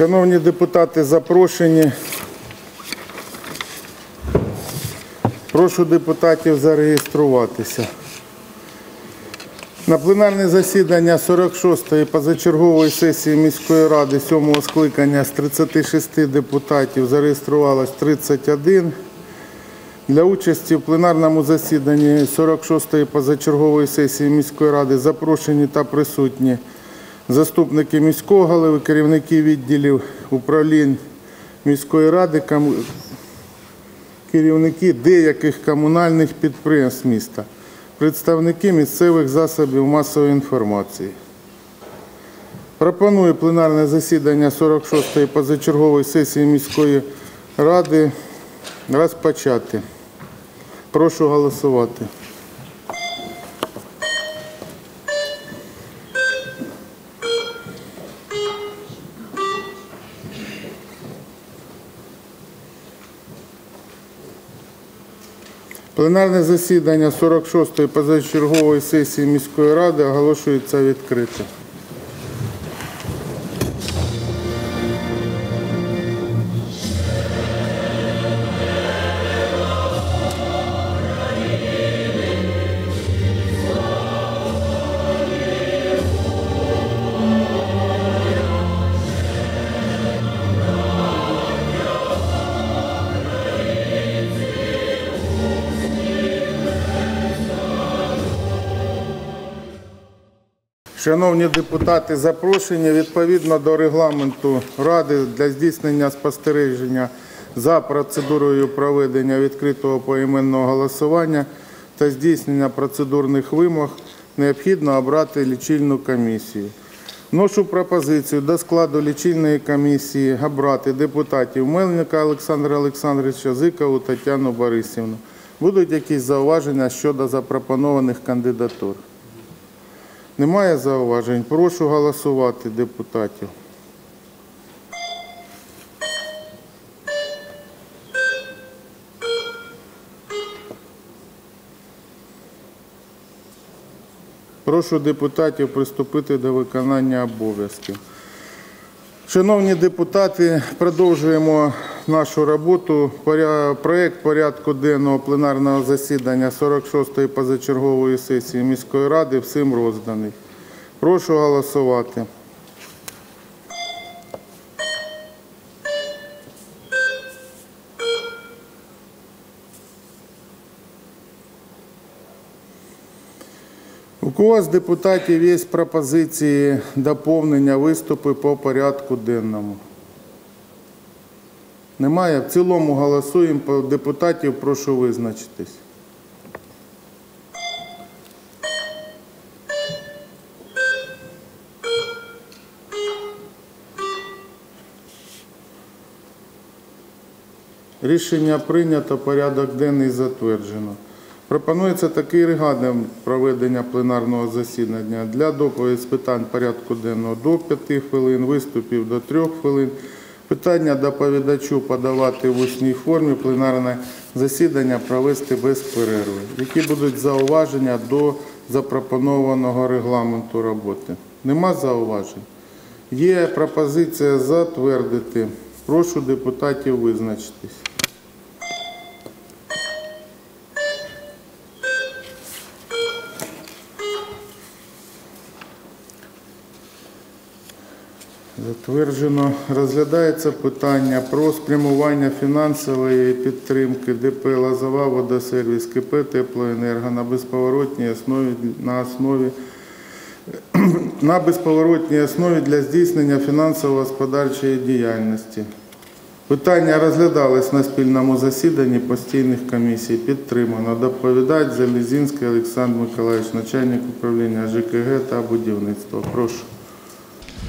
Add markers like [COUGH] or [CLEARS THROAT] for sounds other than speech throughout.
Шановні депутати, запрошені. Прошу депутатів зареєструватися. На пленарне засідання 46-ї позачергової сесії міської ради 7-го скликання з 36 депутатів зареєструвалось 31. Для участі в пленарному засіданні 46-ї позачергової сесії міської ради запрошені та присутні заступники міського голови, керівники відділів управлінь міської ради, керівники деяких комунальних підприємств міста, представники місцевих засобів масової інформації. Пропоную пленарне засідання 46-ї позачергової сесії міської ради розпочати. Прошу голосувати. Пленарне засідання 46-ї позачергової сесії міської ради оголошується відкритим. Шановні депутати, запрошені відповідно до регламенту Ради для здійснення спостереження за процедурою проведення відкритого поіменного голосування та здійснення процедурних вимог необхідно обрати лічильну комісію. Вношу пропозицію до складу лічильної комісії обрати депутатів Мельника Олександра Олександровича, Зикову Тетяну Борисівну. Будуть якісь зауваження щодо запропонованих кандидатур? Немає зауважень. Прошу голосувати депутатів. Прошу депутатів приступити до виконання обов'язків. Шановні депутати, продовжуємо нашу роботу. Проект порядку денного пленарного засідання 46-ї позачергової сесії міської ради всім розданий. Прошу голосувати. У кого з депутатів є пропозиції доповнення виступи по порядку денному? Немає. В цілому голосуємо. Депутатів прошу визначитись. Рішення прийнято, порядок денний затверджено. Пропонується такий регламент проведення пленарного засідання для доповіді з питань порядку денного до 5 хвилин, виступів до 3 хвилин. Питання доповідачу подавати в усній формі, пленарне засідання провести без перерви. Які будуть зауваження до запропонованого регламенту роботи? Нема зауважень? Є пропозиція затвердити. Прошу депутатів визначитись. Затверджено. Розглядається питання про спрямування фінансової підтримки ДП «Лозова водосервіс» КП «Теплоенерго» на безповоротній основі, на основі [CLEARS THROAT] на безповоротній основі для здійснення фінансово-господарчої діяльності. Питання розглядались на спільному засіданні постійних комісій. Підтримано. Доповідач Залізінський Олександр Миколаївич, начальник управління ЖКГ та будівництва. Прошу.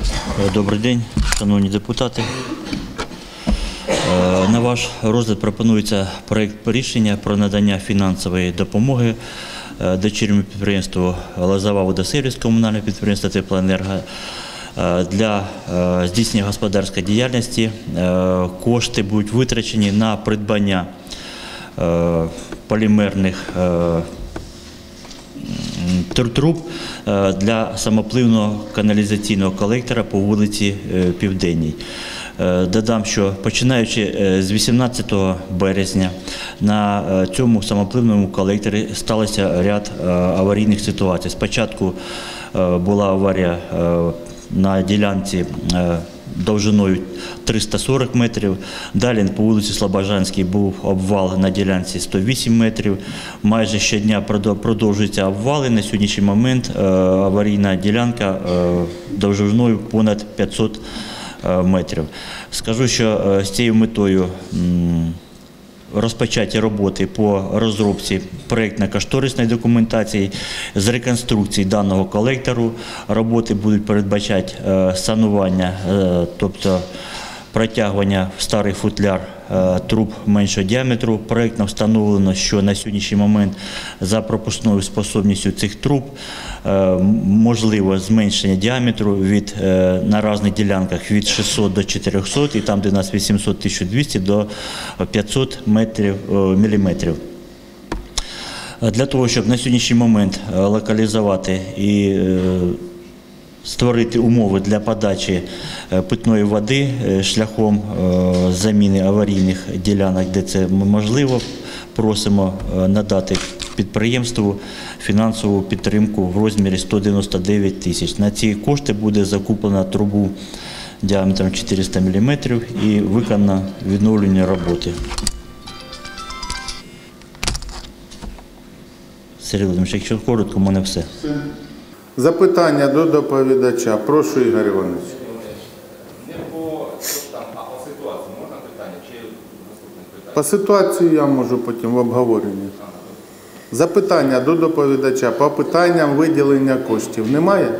Е, Добрий день, шановні депутати. Е, На ваш розгляд пропонується проєкт рішення про надання фінансової допомоги е, дочірньому підприємству Лозова водосервіс комунальне підприємство Теплоенерго для здійснення господарської діяльності. Кошти будуть витрачені на придбання полімерних труб е, для самопливного каналізаційного колектора по вулиці е, Південній. Е, Додам, що починаючи з 18 березня на цьому самопливному колекторі сталося ряд аварійних ситуацій. Спочатку була аварія на ділянці довжиною 340 метрів. Далі по вулиці Слобожанській був обвал на ділянці 108 метрів. Майже щодня продовжуються обвали. На сьогоднішній момент е, аварійна ділянка е, довжиною понад 500 е, метрів. Скажу, що з цією метою розпочаті роботи по розробці проєктно-кошторисної документації з реконструкції даного колектору. Роботи будуть передбачати е, санування, е, тобто протягування в старий футляр е, труб меншого діаметру. Проєктно встановлено, що на сьогоднішній момент за пропускною способністю цих труб е, можливо зменшення діаметру від е, на різних ділянках від 600 до 400 і там, де нас 800-1200 до 500 метрів, міліметрів. Для того, щоб на сьогоднішній момент локалізувати і створити умови для подачі е, питної води е, шляхом е, заміни аварійних ділянок, де це можливо, просимо надати підприємству фінансову підтримку в розмірі 199 тисяч. На ці кошти буде закуплена трубу діаметром 400 мм і виконано відновлення роботи. Сергій Володимирович, якщо коротко, у мене все. Запитання до доповідача. Прошу, Ігор Іванович. Не по там, а по ситуації можна питання чи наступне питання? По ситуації я можу потім в обговоренні. Запитання до доповідача по питанням виділення коштів немає?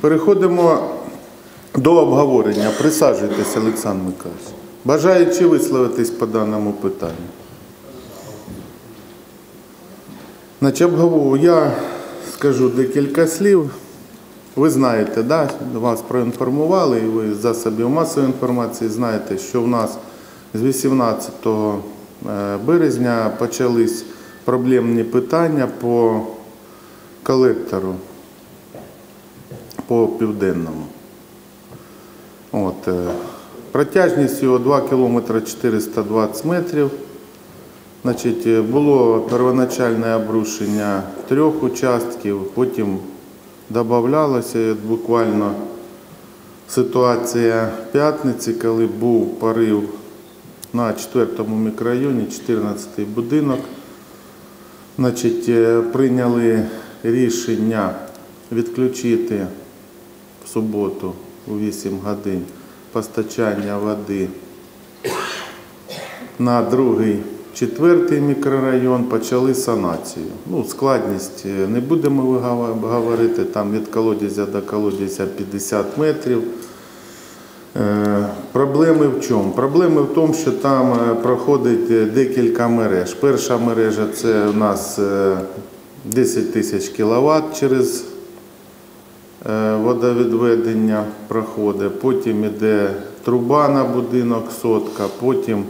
Переходимо до обговорення. Присаджуйтесь, Олександр Миколаївич. Бажаючи висловитись по даному питанню. Значить, обговорю. Я скажу декілька слів. Ви знаєте, да? вас проінформували, і ви з засобів масової інформації знаєте, що в нас з 18 е, березня почались проблемні питання по колектору по південному. От, е, протяжність його 2 км 420 метрів. Значить, е, було первоначальне обрушення трьох участків, потім додавалося буквально ситуація п'ятниці, коли був порив на 4-му мікрорайоні, 14-й будинок. Значить, е, прийняли рішення відключити в суботу у 8 годин постачання води на другий, четвертий мікрорайон почали санацію. Ну, складність е, не будемо говорити, там від колодязя до колодязя 50 метрів. Е, Проблеми в чому? Проблеми в тому, що там е, проходить декілька мереж. Перша мережа це у нас е, 10 тисяч кіловат через водовідведення проходить, потім іде труба на будинок сотка, потім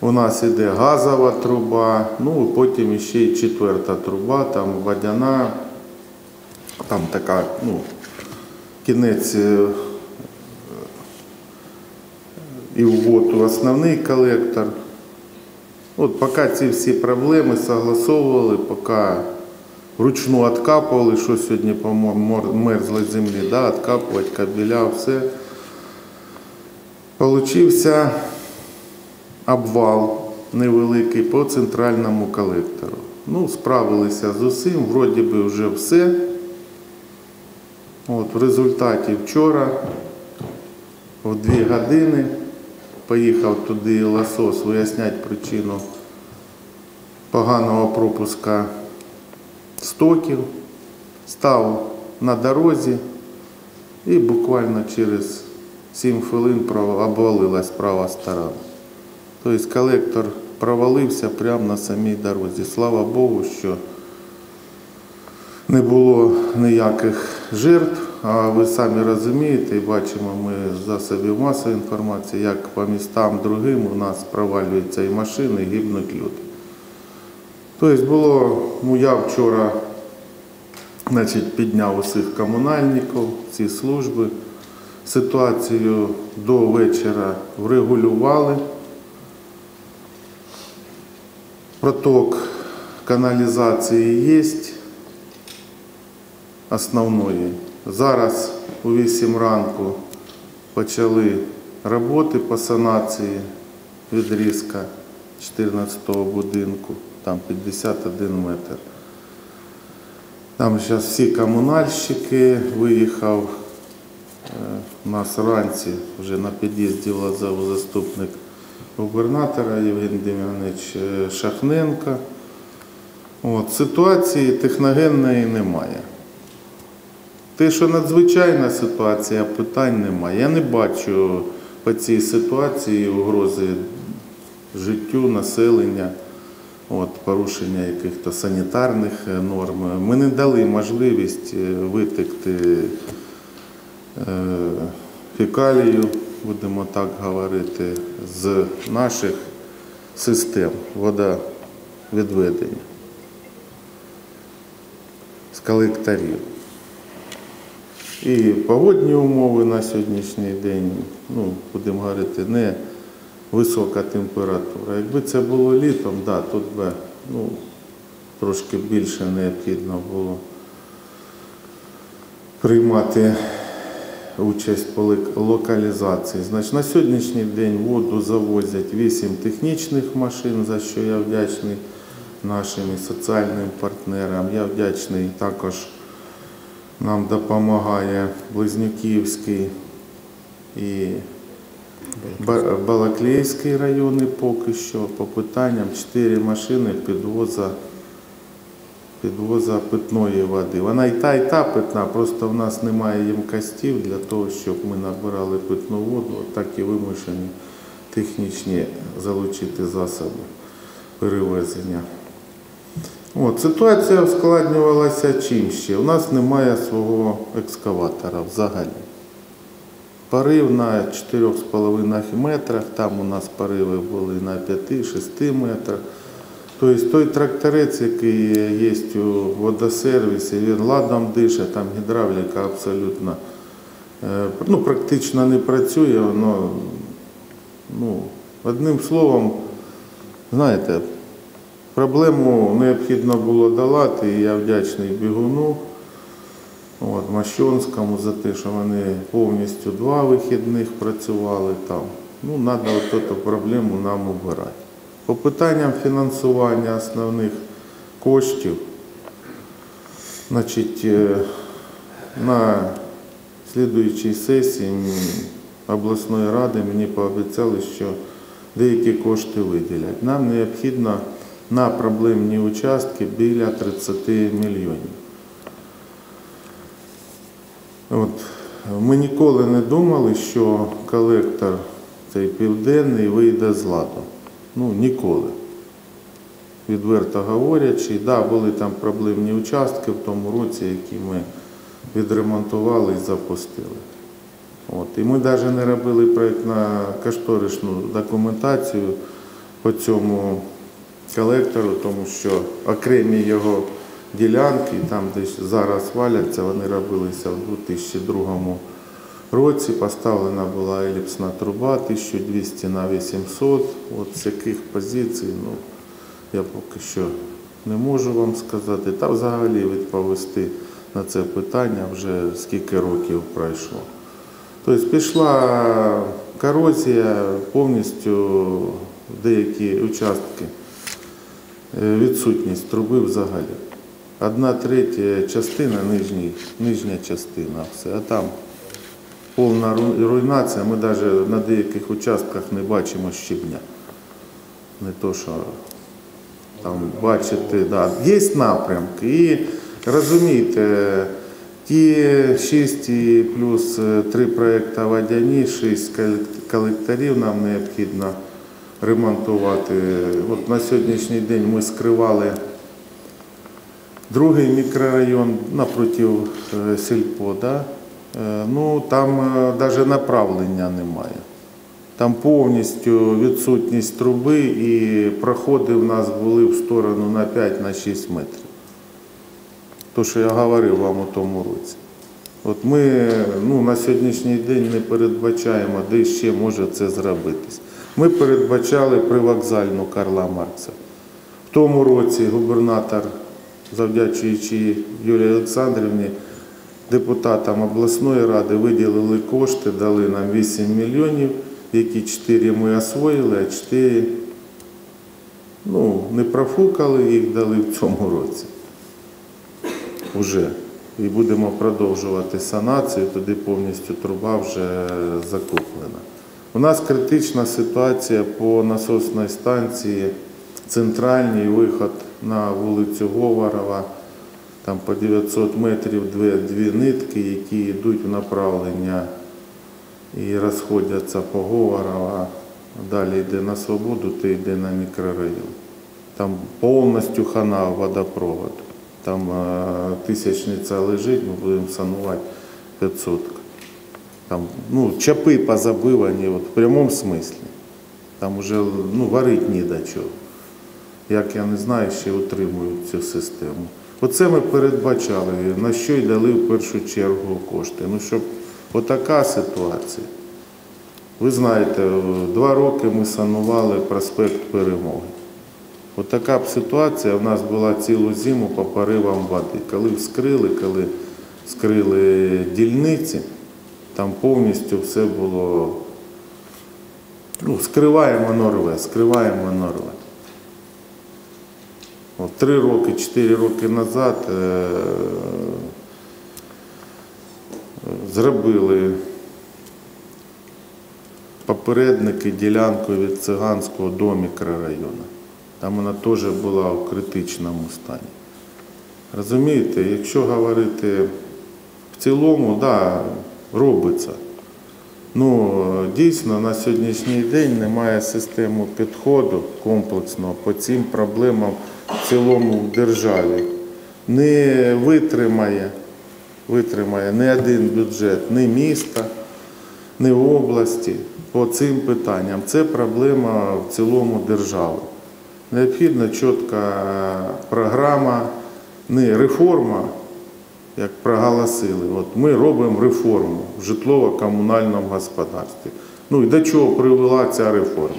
у нас іде газова труба, ну потім ще й четверта труба, там водяна, там така, ну, кінець е, і ввод у основний колектор. От поки ці всі проблеми согласовували, поки вручну відкапували, що сьогодні по мерзлій землі, да, відкапувати кабеля, все. Получився обвал невеликий по центральному колектору. Ну, справилися з усім, вроді би вже все. От, в результаті вчора в дві години поїхав туди лосос виясняти причину поганого пропуска стоків, став на дорозі і буквально через 7 хвилин обвалилась права сторона. Тобто колектор провалився прямо на самій дорозі. Слава Богу, що не було ніяких жертв, а ви самі розумієте і бачимо ми з засобів масової інформації, як по містам другим у нас провалюються і машини, і гибнуть люди. Тобто було, ну я вчора значить, підняв усіх комунальників, всі служби. Ситуацію до вечора врегулювали. Проток каналізації є основної. Зараз у 8 ранку почали роботи по санації відрізка 14-го будинку, там 51 метр. Там зараз всі комунальщики виїхав. е, У нас вранці вже на під'їзді лазав заступник губернатора Євген Дем'янович е, Шахненко. От, ситуації техногенної немає. Те, що надзвичайна ситуація, питань немає. Я не бачу по цій ситуації угрози життю населення, от, порушення якихось санітарних е, норм. Ми не дали можливість е, витекти фекалію, будемо так говорити, з наших систем водовідведення, з колекторів. І погодні умови на сьогоднішній день, ну, будемо говорити, не висока температура. Якби це було літом, да, тут би ну, трошки більше необхідно було приймати участь по локалізації. Значить, на сьогоднішній день воду завозять 8 технічних машин, за що я вдячний нашим соціальним партнерам. Я вдячний також нам допомагає Близнюківський і Ба- Балаклейський райони поки що по питанням 4 машини підвоза, підвоза питної води. Вона і та, і та питна, просто в нас немає ємкостів для того, щоб ми набирали питну воду, так і вимушені технічні залучити засоби перевезення. От, ситуація ускладнювалася чим ще? У нас немає свого екскаватора взагалі. Порив на 4,5 метрах, там у нас пориви були на 5-6 метрах. Тобто той тракторець, який є у водосервісі, він ладом дише, там гідравліка абсолютно е, ну, практично не працює, воно, ну, одним словом, знаєте, Проблему необхідно було долати, і я вдячний бігуну, от, Мащонському за те, що вони повністю два вихідних працювали там. Ну, треба от цю проблему нам убирати. По питанням фінансування основних коштів, значить, е, на слідуючій сесії обласної ради мені пообіцяли, що деякі кошти виділять. Нам необхідно на проблемні участки біля 30 мільйонів. От, ми ніколи не думали, що колектор цей південний вийде з ладу. Ну, ніколи. Відверто говорячи, да, були там проблемні участки в тому році, які ми відремонтували і запустили. От. І ми навіть не робили проєктно-кошторисну документацію по цьому колектору, тому що окремі його ділянки, там десь зараз валяться, вони робилися в 2002 році. Поставлена була еліпсна труба 1200 на 800. От з яких позицій, ну, я поки що не можу вам сказати. Та взагалі відповісти на це питання вже скільки років пройшло. Тобто пішла корозія повністю деякі участки. Е, відсутність труби взагалі. Одна третя частина, нижній, нижня частина, все. А там повна руйнація. Ми навіть на деяких участках не бачимо щебня. Не то, що там бачите, да. є напрямки. І розумієте, ті 6 плюс 3 проєкти водяні, 6 колекторів нам необхідно ремонтувати. От на сьогоднішній день ми скривали другий мікрорайон напротив е, сільпо. Да? Е, Ну, там навіть направлення немає. Там повністю відсутність труби і проходи в нас були в сторону на 5-6 метрів. То, що я говорив вам у тому році. От ми ну, на сьогоднішній день не передбачаємо, де ще може це зробитись. Ми передбачали привокзальну Карла Маркса. В тому році губернатор, завдячуючи Юлії Олександрівні, депутатам обласної ради виділили кошти, дали нам 8 мільйонів, які 4 ми освоїли, а 4 ну, не профукали, їх дали в цьому році. Уже. І будемо продовжувати санацію, туди повністю труба вже закуплена. У нас критична ситуація по насосній станції, центральній виход на вулицю Говорова, там по 900 метрів дві, дві нитки, які йдуть в направлення і розходяться по Говорова. Далі йде на свободу, ти йде на мікрорайон. Там повністю хана водопроводу. Там е, тисячниця лежить, ми будемо санувати 500. Там, ну, чапи позабивані, от, в прямому смислі. Там вже ну, варить ні до чого. Як я не знаю, ще утримують цю систему. Оце ми передбачали, на що й дали в першу чергу кошти. Ну, щоб отака ситуація. Ви знаєте, два роки ми санували проспект Перемоги. От така б ситуація в нас була цілу зиму по поривам води. Коли вскрили, коли скрили дільниці, там повністю все було. Ну, скриваємо норве, скриваємо норве. Три роки, чотири роки назад е- зробили попередники ділянку від циганського до мікрорайону. Там вона теж була в критичному стані. Розумієте, якщо говорити в цілому, да, робиться. Ну, дійсно, на сьогоднішній день немає системи підходу комплексного по цим проблемам в цілому в державі. Не витримає, витримає ні один бюджет, ні міста, ні області по цим питанням. Це проблема в цілому держави. Необхідна чітка програма, не реформа, як проголосили. От ми робимо реформу в житлово-комунальному господарстві. Ну і до чого привела ця реформа?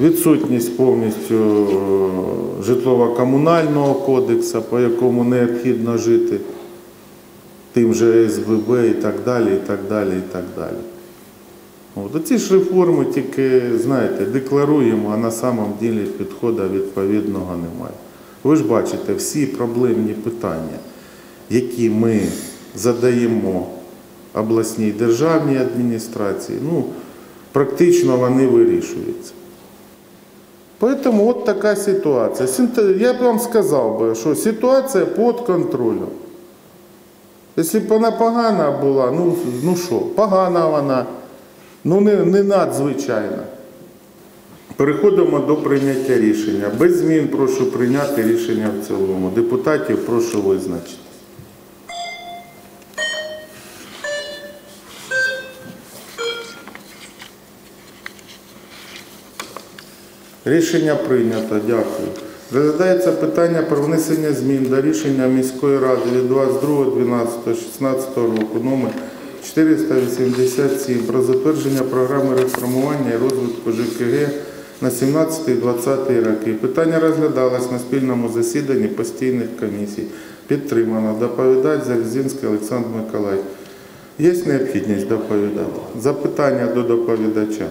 Відсутність повністю е, житлово-комунального кодексу, по якому необхідно жити, тим же СББ і так далі, і так далі, і так далі. От ці ж реформи тільки, знаєте, декларуємо, а на самом ділі підходу відповідного немає. Ви ж бачите, всі проблемні питання, які ми задаємо обласній державній адміністрації, ну, практично вони вирішуються. Поэтому от така ситуація. Я б вам сказав би, що ситуація під контролем. Якщо б вона погана була, ну, ну що, погана вона, ну не, не надзвичайна. Переходимо до прийняття рішення. Без змін прошу прийняти рішення в цілому. Депутатів прошу визначити. Рішення прийнято, дякую. Розглядається питання про внесення змін до рішення міської ради від 22.12.16 року номер 487 про затвердження програми реформування і розвитку ЖКГ на 17-20 роки. Питання розглядалось на спільному засіданні постійних комісій. Підтримано. Доповідач Залізинський Олександр Миколаївич. Є необхідність доповідати? Запитання до доповідача.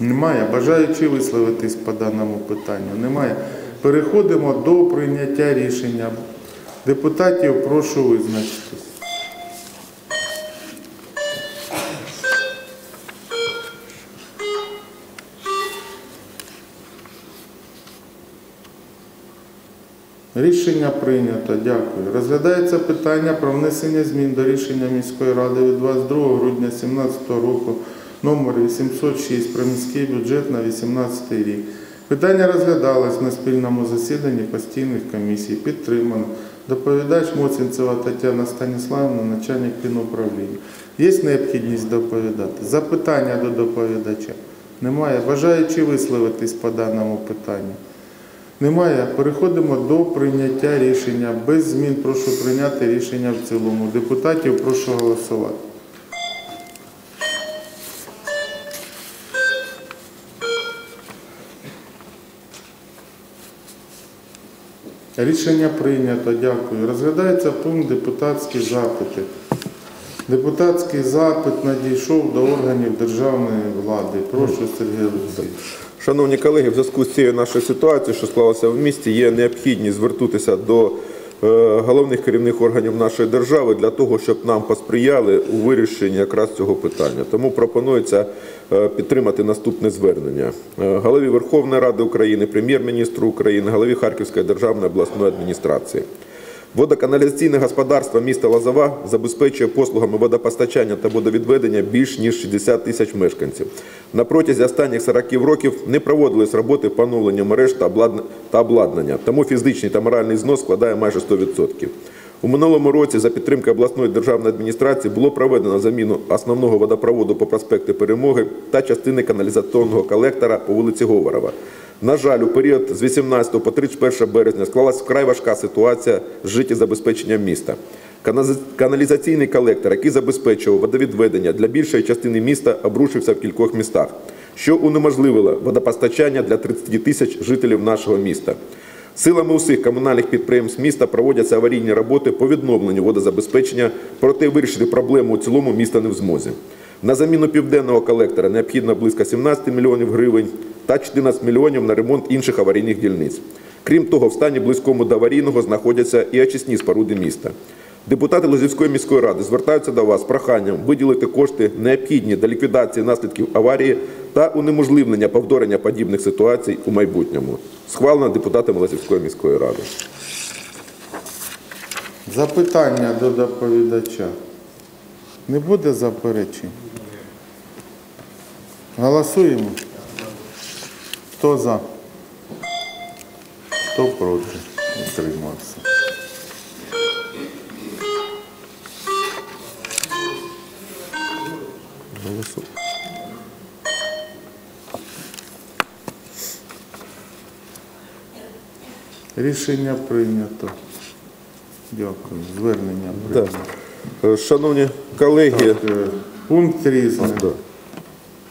Немає. Бажаючи висловитись по даному питанню? Немає. Переходимо до прийняття рішення. Депутатів прошу визначитись. Рішення прийнято. Дякую. Розглядається питання про внесення змін до рішення міської ради від 22 грудня 2017 року номер 806 про міський бюджет на 2018 рік. Питання розглядалось на спільному засіданні постійних комісій. Підтримано. Доповідач Моцінцева Тетяна Станіславівна, начальник фінуправління. Є необхідність доповідати? Запитання до доповідача? Немає. Бажаючи висловитись по даному питанню? Немає. Переходимо до прийняття рішення. Без змін прошу прийняти рішення в цілому. Депутатів прошу голосувати. Рішення прийнято. Дякую. Розглядається пункт депутатські запити. Депутатський запит надійшов до органів державної влади. Прошу, Сергій Олексійович. Шановні колеги, в зв'язку з цією нашою ситуацією, що склалася в місті, є необхідність звернутися до головних керівних органів нашої держави для того, щоб нам посприяли у вирішенні якраз цього питання. Тому пропонується е, підтримати наступне звернення Е, голові Верховної Ради України, прем'єр-міністру України, голові Харківської державної обласної адміністрації. Водоканалізаційне господарство міста Лозова забезпечує послугами водопостачання та водовідведення більш ніж 60 тисяч мешканців. На протязі останніх 40 років не проводились роботи по оновленню мереж та обладнання, тому фізичний та моральний знос складає майже 100%. У минулому році за підтримки обласної державної адміністрації було проведено заміну основного водопроводу по проспекту Перемоги та частини каналізаційного колектора по вулиці Говорова. На жаль, у період з 18 по 31 березня склалася вкрай важка ситуація з життєзабезпеченням міста. Каналізаційний колектор, який забезпечував водовідведення для більшої частини міста, обрушився в кількох містах, що унеможливило водопостачання для 30 тисяч жителів нашого міста. Силами усіх комунальних підприємств міста проводяться аварійні роботи по відновленню водозабезпечення, проте вирішити проблему у цілому міста не в змозі. На заміну південного колектора необхідно близько 17 мільйонів гривень та 14 мільйонів на ремонт інших аварійних дільниць. Крім того, в стані близькому до аварійного знаходяться і очисні споруди міста. Депутати Лозівської міської ради звертаються до вас з проханням виділити кошти необхідні для ліквідації наслідків аварії та унеможливлення повторення подібних ситуацій у майбутньому. Схвалено депутатами Лозівської міської ради. Запитання до доповідача. Не буде заперечень? Голосуємо. Хто за? Хто проти? Утримався. Рішення прийнято. Дякую. Звернення прийнято. Шановні колеги, Так, е, Пункт різне. да,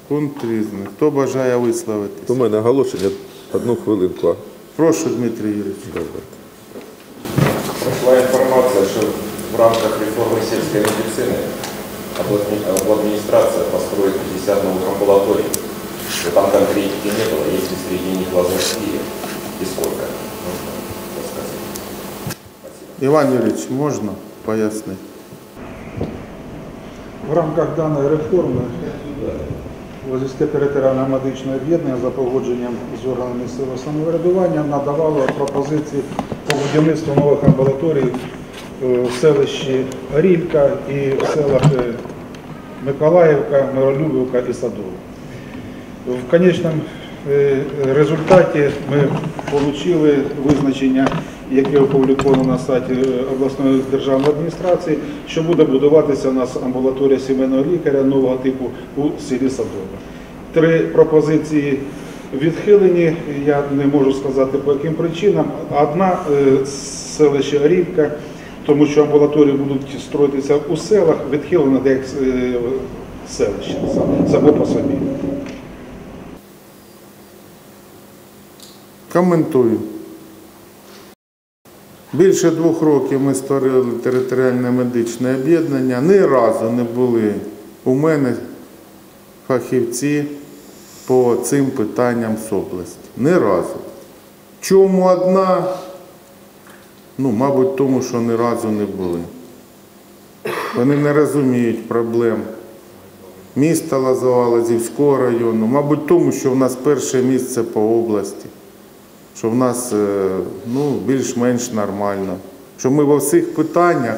Пункт різне. Хто бажає висловитись? у мене оголошення одну хвилинку. Прошу, Дмитрий Юрійович. Прийшла інформація, що в рамках реформи сільської медицини обла- обладминистрация построит 50 новых амбулаторий. Но там конкретики не было, есть ли среди них возрастные и сколько. Можно рассказать. Спасибо. Іван Юрійович, можна пояснити? В рамках даної реформи Лозівське територіальне медичне об'єднання за погодженням з органами місцевого самоврядування надавало пропозиції по будівництву нових амбулаторій е, в селищі Орілька і в селах е, Миколаївка, Миролюбівка і Садово. В конечному е, результаті ми отримали визначення, яке опубліковано на сайті е, обласної державної адміністрації, що буде будуватися у нас амбулаторія сімейного лікаря нового типу у селі Садове. Три пропозиції відхилені, я не можу сказати по яким причинам. Одна е, селище Орівка, тому що амбулаторії будуть строїтися у селах, відхилена де е, селище сам- само по собі. Коментую. Більше двох років ми створили територіальне медичне об'єднання. Ні разу не були у мене фахівці по цим питанням з області. Ні разу. Чому одна? Ну, мабуть, тому, що ні разу не були. Вони не розуміють проблем міста Лозова, Лозівського району. Мабуть, тому, що в нас перше місце по області що в нас е, ну, більш-менш нормально. Що ми во всіх питаннях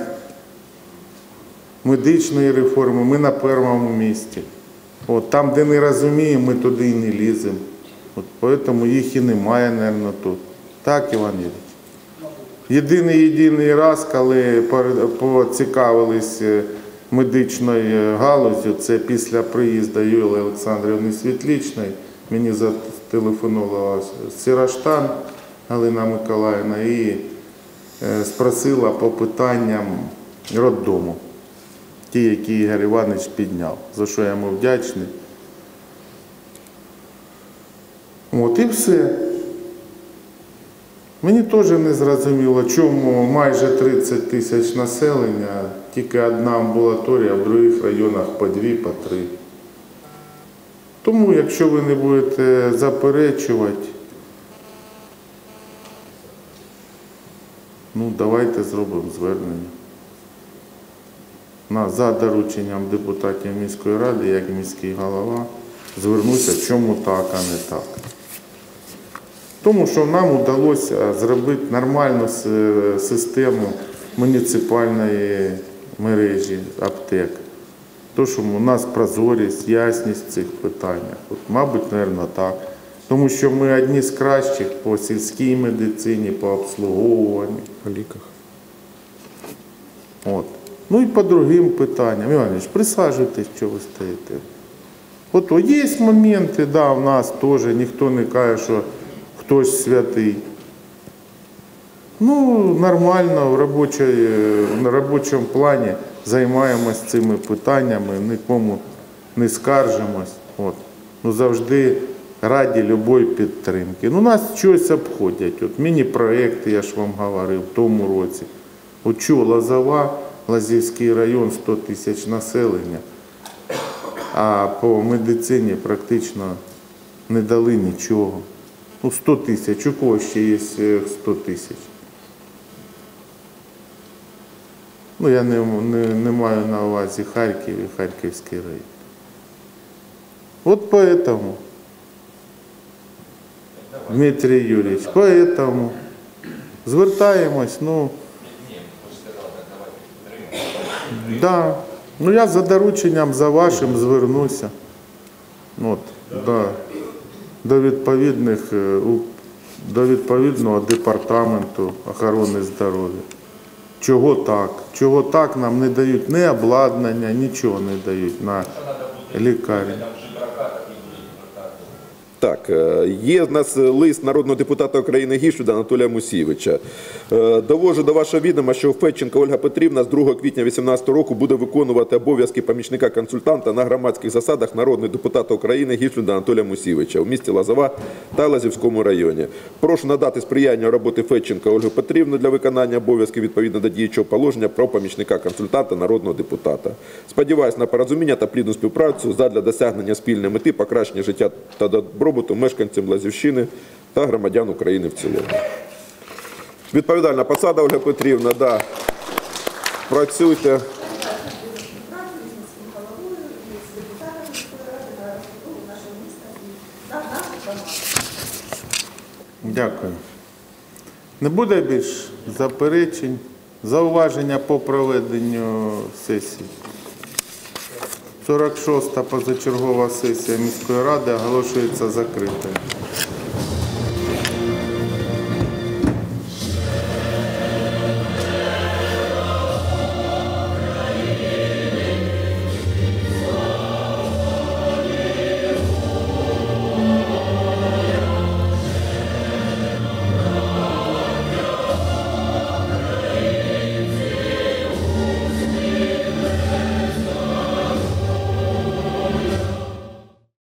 медичної реформи ми на першому місці. От, там, де не розуміємо, ми туди і не ліземо. От, тому їх і немає, мабуть, тут. Так, Іван Юрійович? Єдиний єдиний раз, коли поцікавились е, медичною галузю, це після приїзду Юлії Олександрівни Світлічної, мені зателефонувала Сіраштан Галина Миколаївна і е, спросила по питанням роддому, ті, які Ігор Іванович підняв, за що я йому вдячний. От і все. Мені теж не зрозуміло, чому майже 30 тисяч населення, тільки одна амбулаторія, в других районах по дві, по три. Тому, якщо ви не будете заперечувати, ну давайте зробимо звернення. На, за дорученням депутатів міської ради, як міський голова, звернуся, чому так, а не так. Тому що нам вдалося зробити нормальну систему муніципальної мережі аптек. То, що у нас прозорість, ясність в цих питаннях. От, мабуть, мабуть, так. Тому що ми одні з кращих по сільській медицині, по обслуговуванню. По ліках. От. Ну і по другим питанням. Іванович, присаджуйтесь, що ви стоїте. От о, є моменти, да, в нас теж ніхто не каже, що хтось святий. Ну, нормально, в, робочій, в робочому плані займаємось цими питаннями, нікому не скаржимось. От. Ну, завжди раді любої підтримки. Ну, нас щось обходять. От міні-проекти, я ж вам говорив, в тому році. От що, Лозова, Лазівський район, 100 тисяч населення, а по медицині практично не дали нічого. Ну, 100 тисяч, у кого ще є е, 100 тисяч? Ну, я не, не, не маю на увазі Харків і Харківський район. Вот поэтому, Дмитрий Юрьевич, поэтому звертаємось, ну, да. ну я за дорученням за вашим звернуся. От, да. До відповідних, е, до відповідного департаменту охорони здоров'я. Чого так? Чого так нам не дають ні обладнання, нічого не дають на лікарні. Так, е, є в нас лист народного депутата України Гішуда Анатолія Мусійовича. Е, Довожу до вашого відома, що Федченко Ольга Петрівна з 2 квітня 2018 року буде виконувати обов'язки помічника-консультанта на громадських засадах народного депутата України Гішуда Анатолія Мусійовича у місті Лазова та Лазівському районі. Прошу надати сприяння роботи Федченка Ольги Петрівни для виконання обов'язків відповідно до діючого положення про помічника-консультанта народного депутата. Сподіваюсь на порозуміння та плідну співпрацю задля досягнення спільної мети покращення життя та добробуту мешканцям Лазівщини та громадян України в цілому. Відповідальна посада Ольга Петрівна, да. Працюйте. Дякую. Не буде більш заперечень, зауваження по проведенню сесії. 46-та позачергова сесія міської ради оголошується закритою.